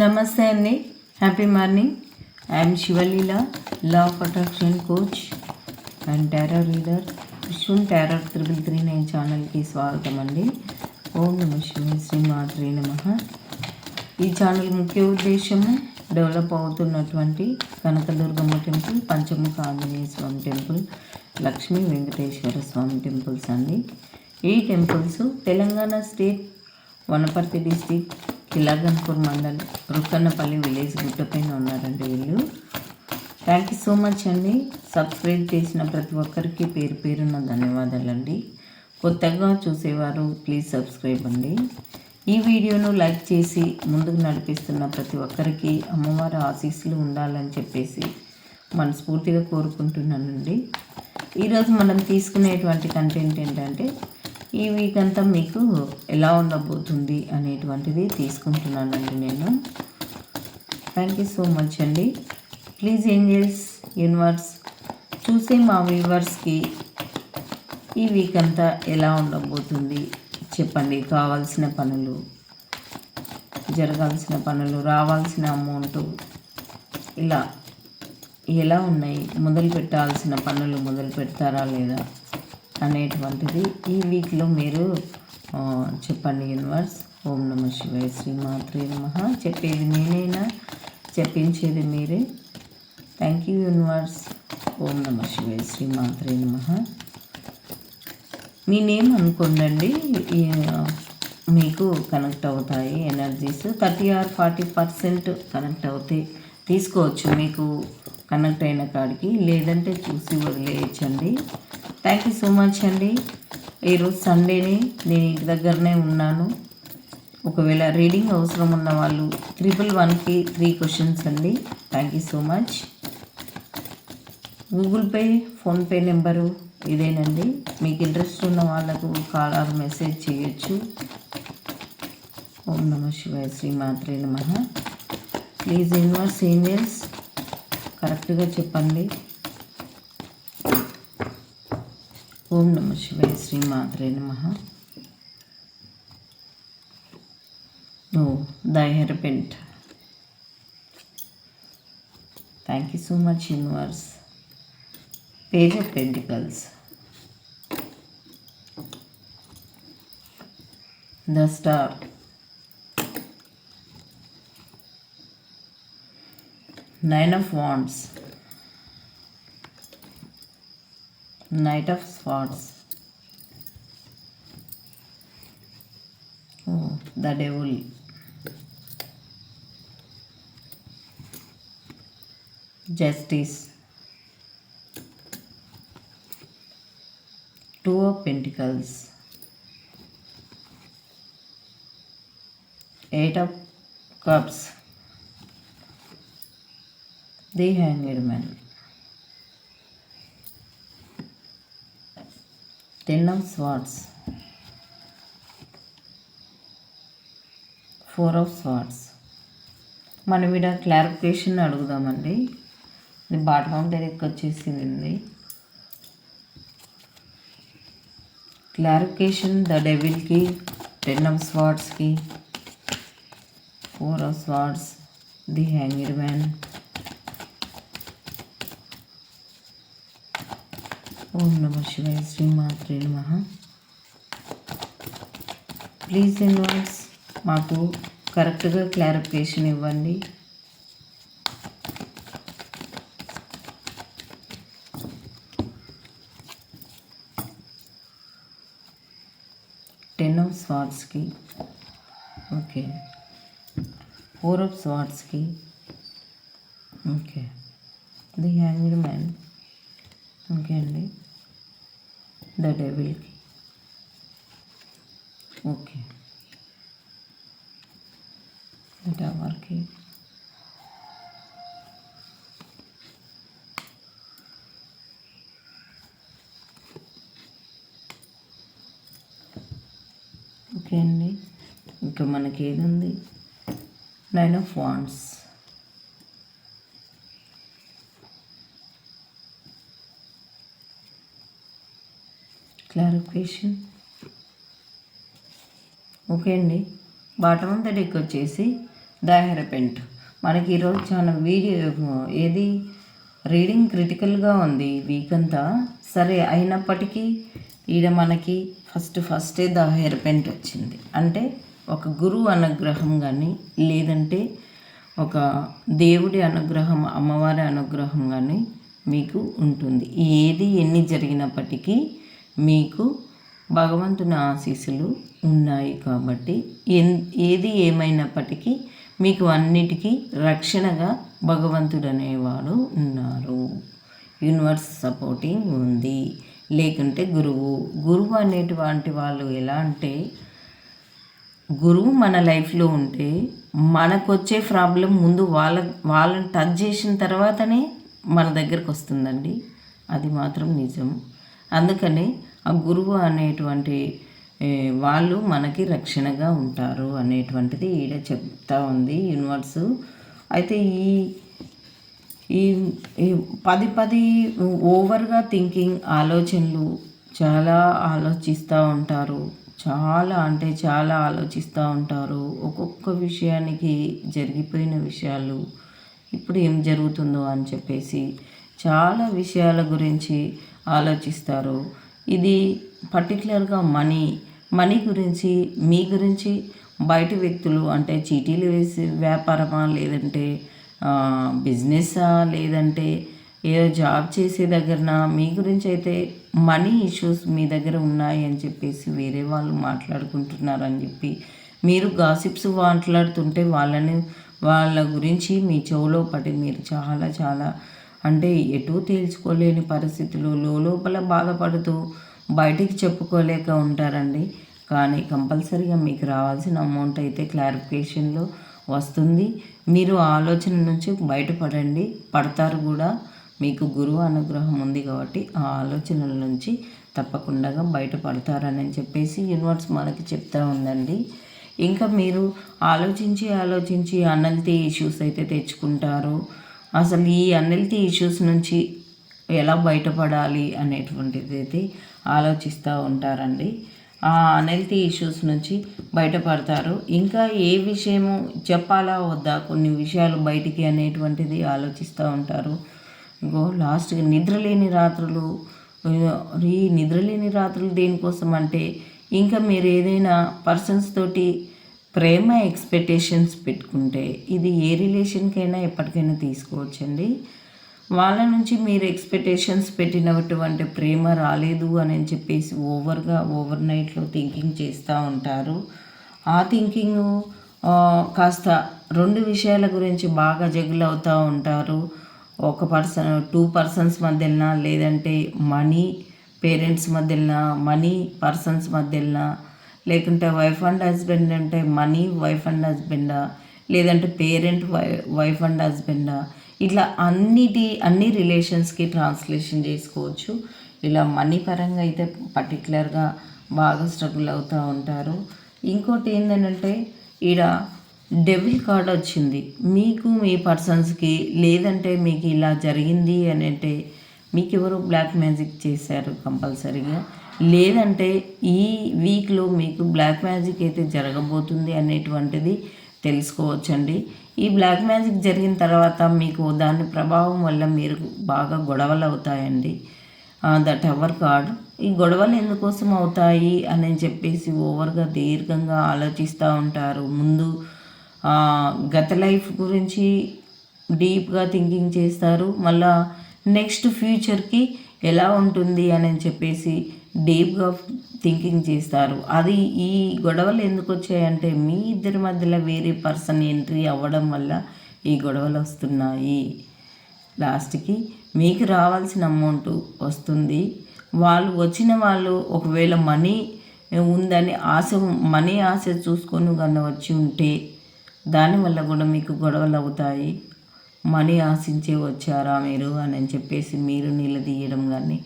నమస్తే అండి. Happy morning I'm Shivaleela law of attraction coach and tarot reader Vishwam tarot triple three nine ఛానల్కి స్వాగతం అండి. ఓం నమ శివ శ్రీ మాత్రే నమ. ఈ ఛానల్ ముఖ్య ఉద్దేశము డెవలప్ అవుతున్నటువంటి Kanakadurgamma temple Panchamukha Anjaneya Swamy temple Lakshmi Venkateswara Swamy temples అండి. ఈ temples Telangana state Wanaparthy district Kilaganpur mandal Rukkannapalli village గుట్టపైన ఉన్నారండి వీళ్ళు. థ్యాంక్ యూ సో మచ్ అండి. సబ్స్క్రైబ్ చేసిన ప్రతి ఒక్కరికి పేరు పేరున్న ధన్యవాదాలండి. కొత్తగా చూసేవారు ప్లీజ్ సబ్స్క్రైబ్ అండి. ఈ వీడియోను లైక్ చేసి ముందుకు నడిపిస్తున్న ప్రతి ఒక్కరికి అమ్మవారి ఆశీస్సులు ఉండాలని చెప్పేసి మనస్ఫూర్తిగా కోరుకుంటున్నానండి. ఈరోజు మనం తీసుకునేటువంటి కంటెంట్ ఏంటంటే ఈ వీక్ అంతా మీకు ఎలా ఉండబోతుంది అనేటువంటిది తీసుకుంటున్నానండి నేను. థ్యాంక్ యూ సో మచ్ అండి. ప్లీజ్ ఏంజల్స్ యూనివర్స్ చూసే మా వ్యూవర్స్కి ఈ వీక్ అంతా ఎలా ఉండబోతుంది చెప్పండి. కావాల్సిన పనులు జరగాల్సిన పనులు రావాల్సిన అమౌంట్ ఇలా ఎలా ఉన్నాయి? మొదలు పెట్టాల్సిన పనులు మొదలు పెడతారా లేదా? అనేటువంటిది. ఈ వీక్లో మీరు చెప్పండి యూనివర్స్. ఓం నమ శివాయ శ్రీ మాత్రే మహా చెప్పేది నేనైనా? చెప్పించేది మీరే. Thank you universe. ఓం నమ శివాయ శ్రీ మాత్రే మహా మీ నేమ్ అనుకోండి మీకు కనెక్ట్ అవుతాయి energies. Thirty or forty percent connect అవుతాయి తీసుకోవచ్చు. మీకు కనెక్ట్ అయిన కాడికి. లేదంటే చూసి వదిలేయచ్చండి. థ్యాంక్ యూ సో మచ్ అండి ఈరోజు సండేని నేను ఇంటి దగ్గరనే ఉన్నాను. ఒకవేళ రీడింగ్ అవసరం ఉన్న వాళ్ళు త్రిపుల్ వన్కి త్రీ క్వశ్చన్స్ అండి. Thank you so much Google Pay PhonePe number ఇదేనండి. మీకు ఇంట్రెస్ట్ ఉన్న వాళ్ళకు కాల్ ఆర్ మెసేజ్ చేయొచ్చు. ఓం నమ శివాయ శ్రీ మాత్రే నమ. ప్లీజ్ ఇన్వర్స్ ఏంజల్స్ కరెక్ట్గా చెప్పండి. ఓం నమ శివాయ శ్రీ మాత్రే నమ ఓ the hermit thank you so much universe page of pentacles the star nine of wands knight of swords. Oh the devil. Justice. Two of pentacles. Eight of cups. The hanged man. Ten of swords four of swords మనం ఇక్కడ clarification అడుగుదామండి. ఇది bottom of direct వచ్చేసింది. Clarification the డెవిల్కి ten of స్వార్డ్స్కి four of swords the hanger man ఓం నమ శివాయ శ్రీమాత్రే నమ. ప్లీజ్ ఇన్వాయిస్ మాకు కరెక్ట్గా క్లారిఫికేషన్ ఇవ్వండి. టెన్ ఆఫ్ స్వాట్స్కి okay four of స్వాట్స్కి okay the hanged man okay అండి. ద డెవిల్కి. ఓకే. టవర్కి ఓకే అండి. ఇంకా మనకి ఏది ఉంది? Nine of wands. Clarification. Okay అండి. బాటమ్ ఆఫ్ డెక్ వచ్చేసి ద హెరపెంట్ మనకి ఈరోజు చాలా వీడియో ఏది? రీడింగ్ క్రిటికల్గా ఉంది వీక్ అంతా. సరే అయినప్పటికీ ఈడ మనకి ఫస్ట్ ఫస్టే ద పెంట్ వచ్చింది. అంటే ఒక గురువు అనుగ్రహం కానీ లేదంటే ఒక దేవుడి అనుగ్రహం అమ్మవారి అనుగ్రహం కానీ మీకు ఉంటుంది. ఏది ఎన్ని జరిగినప్పటికీ మీకు భగవంతుని ఆశీస్సులు ఉన్నాయి కాబట్టి ఎన్ ఏది ఏమైనప్పటికీ మీకు అన్నిటికీ రక్షణగా భగవంతుడు అనేవాడు ఉన్నారు. యూనివర్స్ సపోర్టింగ్ ఉంది. లేకుంటే గురువు గురువు అనేటువంటి వాళ్ళు ఎలా అంటే గురువు మన లైఫ్లో ఉంటే మనకు వచ్చే ప్రాబ్లం ముందు వాళ్ళ వాళ్ళని టచ్ చేసిన తర్వాతనే మన దగ్గరకు వస్తుందండి అది మాత్రం నిజం. అందుకనే ఆ గురువు అనేటువంటి వాళ్ళు మనకి రక్షణగా ఉంటారు అనేటువంటిది ఈడ చెప్తా ఉంది యూనివర్సు. అయితే ఈ ఈ పది పది ఓవర్గా థింకింగ్ ఆలోచనలు చాలా ఆలోచిస్తూ ఉంటారు. చాలా అంటే చాలా ఆలోచిస్తూ ఉంటారు. ఒక్కొక్క విషయానికి జరిగిపోయిన విషయాలు ఇప్పుడు ఏం జరుగుతుందో అని చెప్పేసి చాలా విషయాల గురించి ఆలోచిస్తారు. ఇది పర్టికులర్గా మనీ మనీ గురించి మీ గురించి బయట వ్యక్తులు అంటే చీటీలు వేసి వ్యాపారమా లేదంటే బిజినెస్సా లేదంటే ఏదో జాబ్ చేసే దగ్గరన? మీ గురించి అయితే మనీ ఇష్యూస్ మీ దగ్గర ఉన్నాయి అని చెప్పేసి వేరే వాళ్ళు మాట్లాడుకుంటున్నారని చెప్పి మీరు గాసిప్స్ మాట్లాడుతుంటే వాళ్ళని వాళ్ళ గురించి మీ చెవులో పడి మీరు చాలా చాలా అంటే ఎటూ తేల్చుకోలేని పరిస్థితులు లోపల బాధపడుతూ బయటికి చెప్పుకోలేక ఉంటారండి. కానీ కంపల్సరీగా మీకు రావాల్సిన అమౌంట్ అయితే క్లారిఫికేషన్లో వస్తుంది. మీరు ఆ ఆలోచన నుంచి బయటపడండి. పడతారు కూడా. మీకు గురువు అనుగ్రహం ఉంది కాబట్టి ఆ ఆలోచనల నుంచి తప్పకుండా బయటపడతారని చెప్పేసి యూనివర్స్ మనకి చెప్తా ఉందండి. ఇంకా మీరు ఆలోచించి ఆలోచించి అనల్తీ ఇష్యూస్ అయితే తెచ్చుకుంటారు. అసలు ఈ అన్హెల్తీ ఇష్యూస్ నుంచి ఎలా బయటపడాలి అనేటువంటిది అయితే ఆలోచిస్తూ ఉంటారండి. ఆ అన్హెల్తీ ఇష్యూస్ నుంచి బయటపడతారు. ఇంకా ఏ విషయము చెప్పాలా వద్దా కొన్ని విషయాలు బయటికి అనేటువంటిది ఆలోచిస్తూ ఉంటారు. ఇంకో లాస్ట్ నిద్రలేని రాత్రులు ఈ నిద్రలేని రాత్రులు దేనికోసం అంటే ఇంకా మీరు ఏదైనా పర్సన్స్ తోటి ప్రేమ ఎక్స్పెక్టేషన్స్ పెట్టుకుంటే ఇది ఏ రిలేషన్కైనా ఎప్పటికైనా తీసుకోవచ్చండి. వాళ్ళ నుంచి మీరు ఎక్స్పెక్టేషన్స్ పెట్టినటువంటి ప్రేమ రాలేదు అని చెప్పేసి ఓవర్గా ఓవర్ నైట్లో థింకింగ్ చేస్తూ ఉంటారు. ఆ థింకింగ్ కాస్త రెండు విషయాల గురించి బాగా జగులు అవుతూ ఉంటారు. ఒక పర్సన్ టూ పర్సన్స్ మధ్యన లేదంటే మనీ పేరెంట్స్ మధ్యన మనీ పర్సన్స్ మధ్యన లేకుంటే వైఫ్ అండ్ హస్బెండ్ అంటే మనీ వైఫ్ అండ్ హస్బెండా లేదంటే పేరెంట్ వై వైఫ్ అండ్ హస్బెండా ఇట్లా అన్నిటి అన్ని రిలేషన్స్కి ట్రాన్స్లేషన్ చేసుకోవచ్చు. ఇలా మనీ పరంగా అయితే పర్టికులర్గా బాగా స్ట్రగుల్ అవుతూ ఉంటారు. ఇంకోటి ఏంటంటే ఈడ డెబిల్ కార్డ్ వచ్చింది. మీకు మీ పర్సన్స్కి లేదంటే మీకు ఇలా జరిగింది అని అంటే మీకు ఎవరు బ్లాక్ మ్యాజిక్ చేశారు కంపల్సరీగా. లేదంటే ఈ వీక్లో మీకు బ్లాక్ మ్యాజిక్ అయితే జరగబోతుంది అనేటువంటిది తెలుసుకోవచ్చండి. ఈ బ్లాక్ మ్యాజిక్ జరిగిన తర్వాత మీకు దాని ప్రభావం వల్ల మీరు బాగా గొడవలు అవుతాయండి. ద టవర్ కార్డ్ ఈ గొడవలు ఎందుకోసం అవుతాయి అని చెప్పేసి ఓవర్గా దీర్ఘంగా ఆలోచిస్తూ ఉంటారు. ముందు గత లైఫ్ గురించి డీప్గా థింకింగ్ చేస్తారు. మళ్ళా నెక్స్ట్ ఫ్యూచర్కి ఎలా ఉంటుంది అని చెప్పేసి డీప్గా థింకింగ్ చేస్తారు. అది ఈ గొడవలు ఎందుకు వచ్చాయంటే మీ ఇద్దరి మధ్యలో వేరే పర్సన్ ఎంట్రీ అవ్వడం వల్ల ఈ గొడవలు వస్తున్నాయి. లాస్ట్కి మీకు రావాల్సిన అమౌంట్ వస్తుంది. వాళ్ళు వచ్చిన వాళ్ళు ఒకవేళ మనీ ఉందని ఆశ మనీ ఆశ చూసుకొని కన్నా వచ్చి ఉంటే దానివల్ల కూడా మీకు గొడవలు అవుతాయి. మనీ ఆశించే వచ్చారా మీరు అని చెప్పేసి మీరు నిలదీయడం కానీ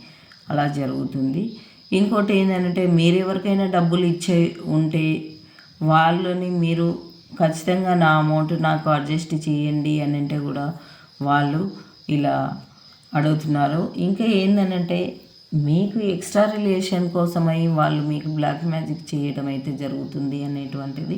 అలా జరుగుతుంది. ఇంకోటి ఏంటంటే మీరు ఎవరికైనా డబ్బులు ఇచ్చే ఉంటే వాళ్ళని మీరు ఖచ్చితంగా నా అమౌంట్ నాకు అడ్జస్ట్ చేయండి అని అంటే కూడా వాళ్ళు ఇలా అడుగుతున్నారు. ఇంకా ఏంటంటే మీకు ఎక్స్ట్రా రిలేషన్ కోసమై వాళ్ళు మీకు బ్లాక్ మ్యాజిక్ చేయడం అయితే జరుగుతుంది అనేటువంటిది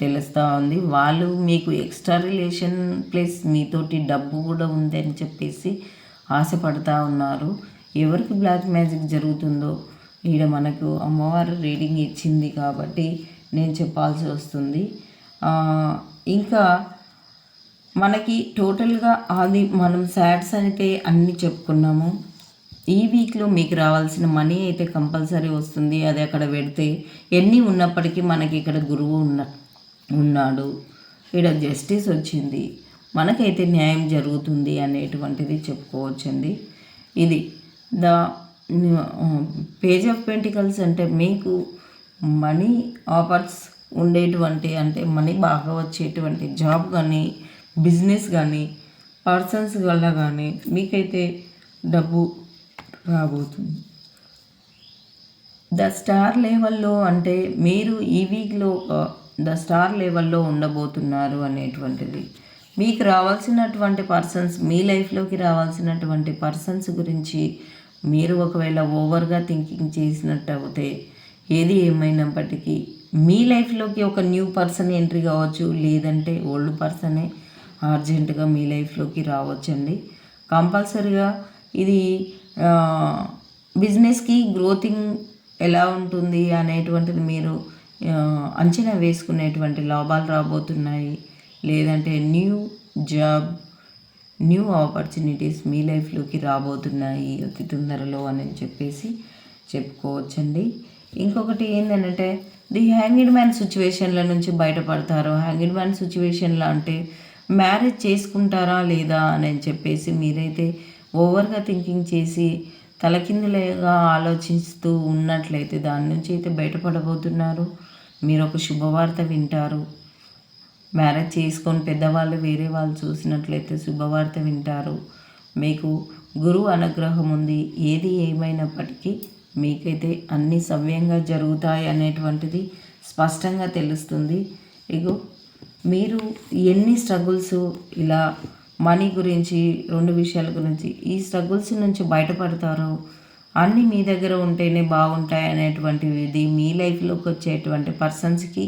తెలుస్తూ ఉంది. వాళ్ళు మీకు ఎక్స్ట్రా రిలేషన్ ప్లస్ మీతోటి డబ్బు కూడా ఉందని చెప్పేసి ఆశపడతా ఉన్నారు. ఎవరికి బ్లాక్ మ్యాజిక్ జరుగుతుందో ఈడ మనకు అమ్మవారు రీడింగ్ ఇచ్చింది కాబట్టి నేను చెప్పాల్సి వస్తుంది. ఇంకా మనకి టోటల్గా అది మనం సాడ్స్ అయితే అన్నీ చెప్పుకున్నాము. ఈ వీక్లో మీకు రావాల్సిన మనీ అయితే కంపల్సరీ వస్తుంది. అది అక్కడ పెడితే ఎన్ని ఉన్నప్పటికీ మనకి ఇక్కడ గురువు ఉన్న ఉన్నాడు. ఇక్కడ జస్టిస్ వచ్చింది. మనకైతే న్యాయం జరుగుతుంది అనేటువంటిది చెప్పుకోవచ్చండి. ఇది ద పేజ్ ఆఫ్ పెంటికల్స్ అంటే మీకు మనీ ఆఫర్స్ ఉండేటువంటి అంటే మనీ బాగా వచ్చేటువంటి జాబ్ కానీ బిజినెస్ కానీ పర్సన్స్ వల్ల కానీ మీకైతే డబ్బు రాబోతుంది. ద స్టార్ లెవెల్లో అంటే మీరు ఈ వీక్లో ద స్టార్ లెవెల్లో ఉండబోతున్నారు అనేటువంటిది. మీకు రావాల్సినటువంటి పర్సన్స్ మీ లైఫ్లోకి రావాల్సినటువంటి పర్సన్స్ గురించి మీరు ఒకవేళ ఓవర్గా థింకింగ్ చేసినట్టు అవుతే ఏది ఏమైనప్పటికీ మీ లైఫ్లోకి ఒక న్యూ పర్సన్ ఎంట్రీ కావచ్చు లేదంటే ఓల్డ్ పర్సనే అర్జెంటుగా మీ లైఫ్లోకి రావచ్చండి. కంపల్సరిగా ఇది బిజినెస్కి గ్రోతింగ్ ఎలా ఉంటుంది అనేటువంటిది మీరు అంచనా వేసుకునేటువంటి లాభాలు రాబోతున్నాయి. లేదంటే న్యూ జాబ్ న్యూ ఆపర్చునిటీస్ మీ లైఫ్లోకి రాబోతున్నాయి అతి తొందరలో అని చెప్పేసి చెప్పుకోవచ్చండి. ఇంకొకటి ఏంటంటే ది హ్యాంగిడ్ మ్యాన్ సిచ్యువేషన్ల నుంచి బయటపడతారు. హ్యాంగిడ్ మ్యాన్ సిచ్యువేషన్లో అంటే మ్యారేజ్ చేసుకుంటారా లేదా అని చెప్పేసి మీరైతే ఓవర్గా థింకింగ్ చేసి తలకిందులుగా ఆలోచిస్తూ ఉన్నట్లయితే దాని నుంచి అయితే బయటపడబోతున్నారు. మీరు ఒక శుభవార్త వింటారు. మ్యారేజ్ చేసుకొని పెద్దవాళ్ళు వేరే వాళ్ళు చూసినట్లయితే శుభవార్త వింటారు. మీకు గురువు అనుగ్రహం ఉంది. ఏది ఏమైనప్పటికీ మీకైతే అన్ని సవ్యంగా జరుగుతాయి అనేటువంటిది స్పష్టంగా తెలుస్తుంది. ఇగో మీరు ఎన్ని స్ట్రగుల్స్ ఇలా మనీ గురించి రెండు విషయాల గురించి ఈ స్ట్రగుల్స్ నుంచి బయటపడతారో అన్నీ మీ దగ్గర ఉంటేనే బాగుంటాయి అనేటువంటిది మీ లైఫ్లోకి వచ్చేటువంటి పర్సన్స్కి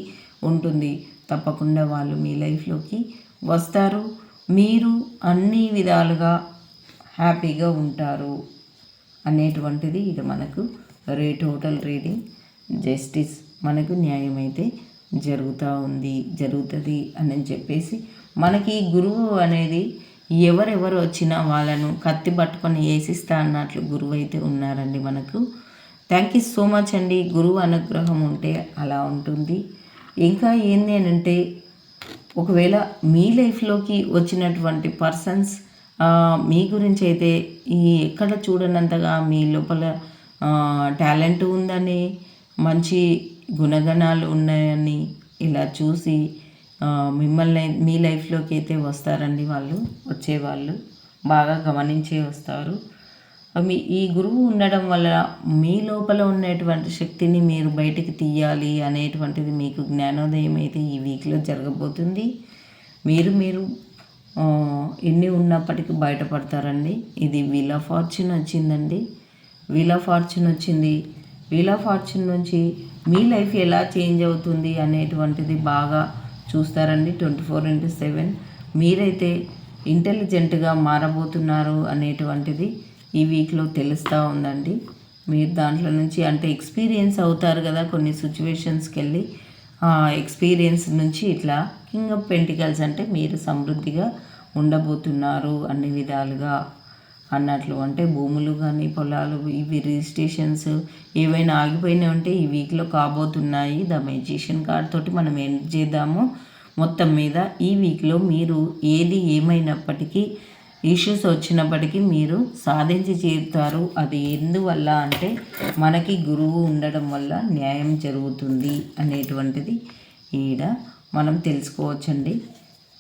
ఉంటుంది. తప్పకుండా వాళ్ళు మీ లైఫ్లోకి వస్తారు. మీరు అన్ని విధాలుగా హ్యాపీగా ఉంటారు అనేటువంటిది ఇది మనకు రే టోటల్ రీడింగ్ జస్టిస్ మనకు న్యాయం అయితే జరుగుతూ ఉంది జరుగుతుంది అని చెప్పేసి మనకి గురువు అనేది ఎవరెవరు వచ్చినా వాళ్ళను కత్తి పట్టుకొని వేసిస్తా అన్నట్లు గురువు అయితే ఉన్నారండి మనకు. థ్యాంక్ యూ సో మచ్ అండి. గురువు అనుగ్రహం ఉంటే అలా ఉంటుంది. ఇంకా ఏంది అని అంటే ఒకవేళ మీ లైఫ్లోకి వచ్చినటువంటి పర్సన్స్ మీ గురించి అయితే ఈ ఎక్కడ చూడనంతగా మీ లోపల టాలెంట్ ఉందని మంచి గుణగణాలు ఉన్నాయని ఇలా చూసి మిమ్మల్ని మీ లైఫ్లోకి అయితే వస్తారండి వాళ్ళు వచ్చేవాళ్ళు బాగా గమనించే వస్తారు. మీ ఈ గురువు ఉండడం వల్ల మీ లోపల ఉన్నటువంటి శక్తిని మీరు బయటికి తీయాలి అనేటువంటిది మీకు జ్ఞానోదయం అయితే ఈ వీక్లో జరగబోతుంది. మీరు మీరు ఎన్ని ఉన్నప్పటికీ బయటపడతారండి. ఇది వీల్ ఆఫ్ ఫార్చ్యూన్ వచ్చిందండి. వీల్ ఆఫ్ ఫార్చ్యూన్ వచ్చింది. వీల్ ఆఫ్ ఫార్చ్యూన్ నుంచి మీ లైఫ్ ఎలా చేంజ్ అవుతుంది అనేటువంటిది బాగా చూస్తారండి. Twenty four into seven. మీరైతే ఇంటెలిజెంట్గా మారబోతున్నారు అనేటువంటిది ఈ వీక్లో తెలుస్తూ ఉందండి. మీరు దాంట్లో నుంచి అంటే ఎక్స్పీరియన్స్ అవుతారు కదా కొన్ని సిచ్యువేషన్స్కి వెళ్ళి ఎక్స్పీరియన్స్ నుంచి ఇట్లా కింగ్ ఆఫ్ పెంటికల్స్ అంటే మీరు సమృద్ధిగా ఉండబోతున్నారు అన్ని విధాలుగా అన్నట్లు. అంటే భూములు కానీ పొలాలు ఇవి రిజిస్ట్రేషన్స్ ఏవైనా ఆగిపోయినా ఉంటే ఈ వీక్లో కాబోతున్నాయి. ద మెజిషియన్ కార్డ్ తోటి మనం ఏం చేద్దాము? మొత్తం మీద ఈ వీక్లో మీరు ఏది ఏమైనప్పటికీ ఇష్యూస్ వచ్చినప్పటికీ మీరు సాధించి చేరుతారు అది ఎందువల్ల అంటే మనకి గురువు ఉండడం వల్ల న్యాయం జరుగుతుంది అనేటువంటిది ఈడ మనం తెలుసుకోవచ్చండి.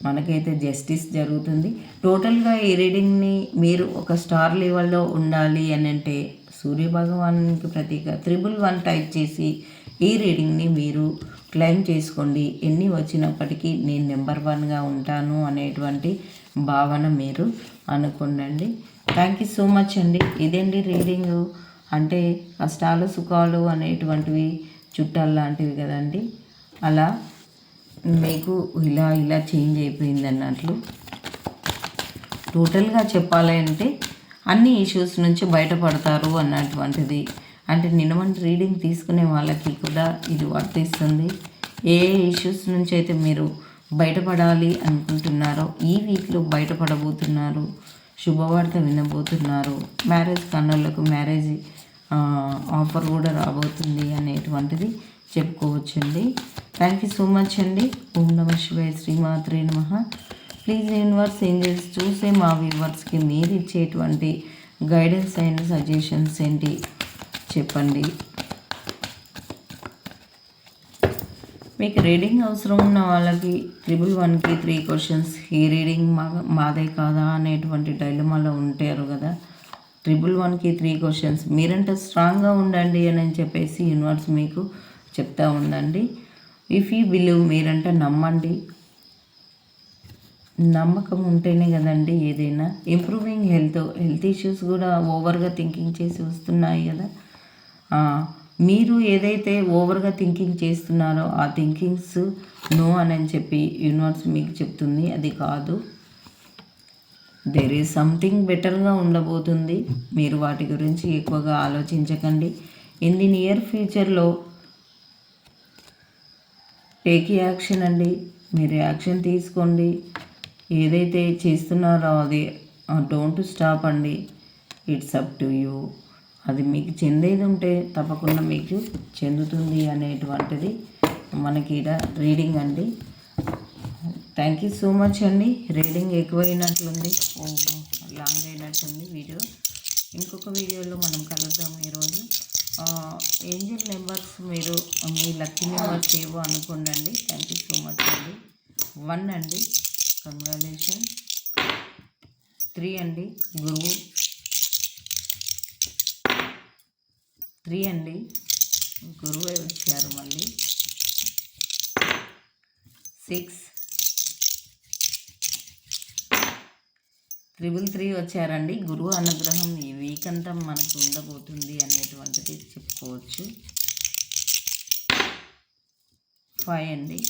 మనకైతే జస్టిస్ జరుగుతుంది. టోటల్గా ఈ రీడింగ్ని మీరు ఒక స్టార్ లెవెల్లో ఉండాలి అని అంటే సూర్య భగవానికి ప్రతీక త్రిబుల్ వన్ టైప్ చేసి ఈ రీడింగ్ని మీరు క్లెయిమ్ చేసుకోండి. ఎన్ని వచ్చినప్పటికీ నేను నెంబర్ వన్గా ఉంటాను అనేటువంటి భావన మీరు అనుకోండి థ్యాంక్ యూ సో మచ్ అండి. ఇదండి రీడింగ్? అంటే కష్టాలు సుఖాలు అనేటువంటివి చుట్టాలు లాంటివి కదండి. అలా మీకు ఇలా ఇలా చేంజ్ అయిపోయింది అన్నట్లు. టోటల్గా చెప్పాలంటే అన్ని ఇష్యూస్ నుంచి బయటపడతారు అన్నటువంటిది. అంటే నిన్నమంటి రీడింగ్ తీసుకునే వాళ్ళకి కూడా ఇది వర్తిస్తుంది. ఏ ఇష్యూస్ నుంచి అయితే మీరు బయటపడాలి అనుకుంటున్నారో ఈ వీక్లో బయటపడబోతున్నారు శుభవార్త వినబోతున్నారు మ్యారేజ్ కన్నులకు మ్యారేజ్ ఆఫర్ కూడా రాబోతుంది అనేటువంటిది చెప్పుకోవచ్చండి. థ్యాంక్ యూ సో మచ్ అండి. ఓం నమ శివాయ శ్రీమాత్రే నమ. ప్లీజ్ యూనివర్స్ ఏంజల్స్ చూసే మా వ్యూవర్స్కి మీరు ఇచ్చేటువంటి గైడెన్స్ అండ్ సజెషన్స్ ఏంటి? చెప్పండి. మీకు రీడింగ్ అవసరం ఉన్న వాళ్ళకి ట్రిపుల్ వన్కి త్రీ క్వశ్చన్స్ ఈ రీడింగ్ మా మాదే కాదా అనేటువంటి డైలమాలో ఉంటారు కదా. ట్రిపుల్ వన్కి త్రీ క్వశ్చన్స్ మీరంటే స్ట్రాంగ్గా ఉండండి అని చెప్పేసి యూనివర్స్ మీకు చెప్తా ఉందండి. ఇఫ్ యూ బిలీవ్ మీరంటే నమ్మండి. నమ్మకం ఉంటేనే కదండి ఏదైనా. ఇంప్రూవింగ్ హెల్త్ హెల్త్ ఇష్యూస్ కూడా ఓవర్గా థింకింగ్ చేసి వస్తున్నాయి కదా. మీరు ఏదైతే ఓవర్గా థింకింగ్ చేస్తున్నారో ఆ థింకింగ్స్ నో అని అని చెప్పి యూనివర్స్ మీకు చెప్తుంది. అది కాదు. దేర్ ఈజ్ సంథింగ్ బెటర్గా ఉండబోతుంది. మీరు వాటి గురించి ఎక్కువగా ఆలోచించకండి. ఇన్ ది నియర్ ఫ్యూచర్లో టేక్ యాక్షన్ అండి. మీరు యాక్షన్ తీసుకోండి. ఏదైతే చేస్తున్నారో అది డోంట్ స్టాప్ అండి. ఇట్స్ అప్ టు యూ అది మీకు చెందేది ఉంటే తప్పకుండా మీకు చెందుతుంది అనేటువంటిది మనకి ఇక్కడ రీడింగ్ అండి. థ్యాంక్ యూ సో మచ్ అండి. రీడింగ్ ఎక్కువైనట్లుంది. ఓ లాంగ్ అయినట్లుంది వీడియో. ఇంకొక వీడియోలో మనం కలుద్దాం ఈరోజు. ఏంజిల్ నెంబర్స్ మీరు మీ లక్కీ నెంబర్స్ ఏవో అనుకోండి థ్యాంక్ యూ సో మచ్ అండి. వన్ అండి. కంగ్రాచులేషన్. త్రీ అండి. గురువు. త్రీ అండి. గురువే వచ్చారు మళ్ళీ. సిక్స్. త్రిబుల్ త్రీ వచ్చారండి. గురువు అనుగ్రహం ఈ వీక్ అంతా మనకు ఉండబోతుంది అనేటువంటిది చెప్పుకోవచ్చు. ఫైవ్ అండి.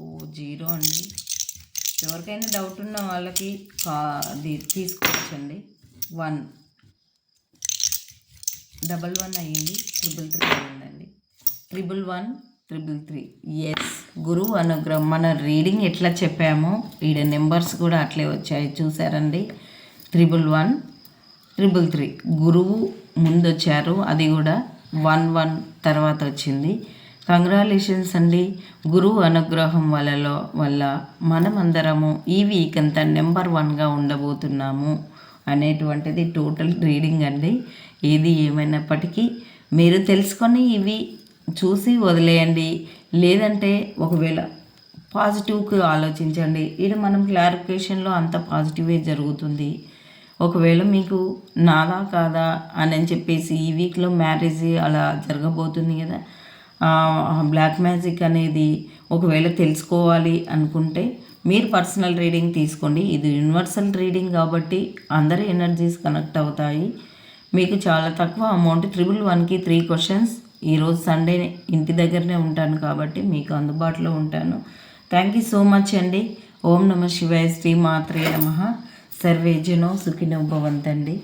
ఓ జీరో అండి. ఎవరికైనా డౌట్ ఉన్న వాళ్ళకి కా తీసుకోవచ్చండి. వన్ డబల్ వన్ అయ్యింది ట్రిపుల్ త్రీ అయ్యిందండి. Triple one triple three. Yes గురువు అనుగ్రహం. మన రీడింగ్ ఎట్లా చెప్పామో ఈడ నెంబర్స్ కూడా అట్లే వచ్చాయి. చూసారండి? Triple one triple three. గురువు ముందు వచ్చారు అది కూడా వన్ వన్ తర్వాత వచ్చింది. కంగ్రాలేషన్స్ అండి. గురువు అనుగ్రహం వలలో వల్ల మనమందరము ఈ వీక్ అంతా నెంబర్ వన్గా ఉండబోతున్నాము అనేటువంటిది టోటల్ రీడింగ్ అండి. ఏది ఏమైనప్పటికీ మీరు తెలుసుకొని ఇవి చూసి వదిలేయండి. లేదంటే ఒకవేళ పాజిటివ్కి ఆలోచించండి. ఇది మనం క్లారిఫికేషన్లో అంత పాజిటివే జరుగుతుంది. ఒకవేళ మీకు నాదా కాదా అని అని చెప్పేసి ఈ వీక్లో మ్యారేజ్ అలా జరగబోతుంది కదా బ్లాక్ మ్యాజిక్ అనేది ఒకవేళ తెలుసుకోవాలి అనుకుంటే మీరు పర్సనల్ రీడింగ్ తీసుకోండి. ఇది యూనివర్సల్ రీడింగ్ కాబట్టి అందరి ఎనర్జీస్ కనెక్ట్ అవుతాయి. మీకు చాలా తక్కువ అమౌంట్ ట్రిపుల్ వన్కి త్రీ క్వశ్చన్స్ ఈరోజు సండే ఇంటి దగ్గరనే ఉంటాను కాబట్టి మీకు అందుబాటులో ఉంటాను. థ్యాంక్ యూ సో మచ్ అండి. ఓం నమ శివాయ శ్రీ మాత్రే నమ. సర్వేజనో సుఖినో భవంతండి.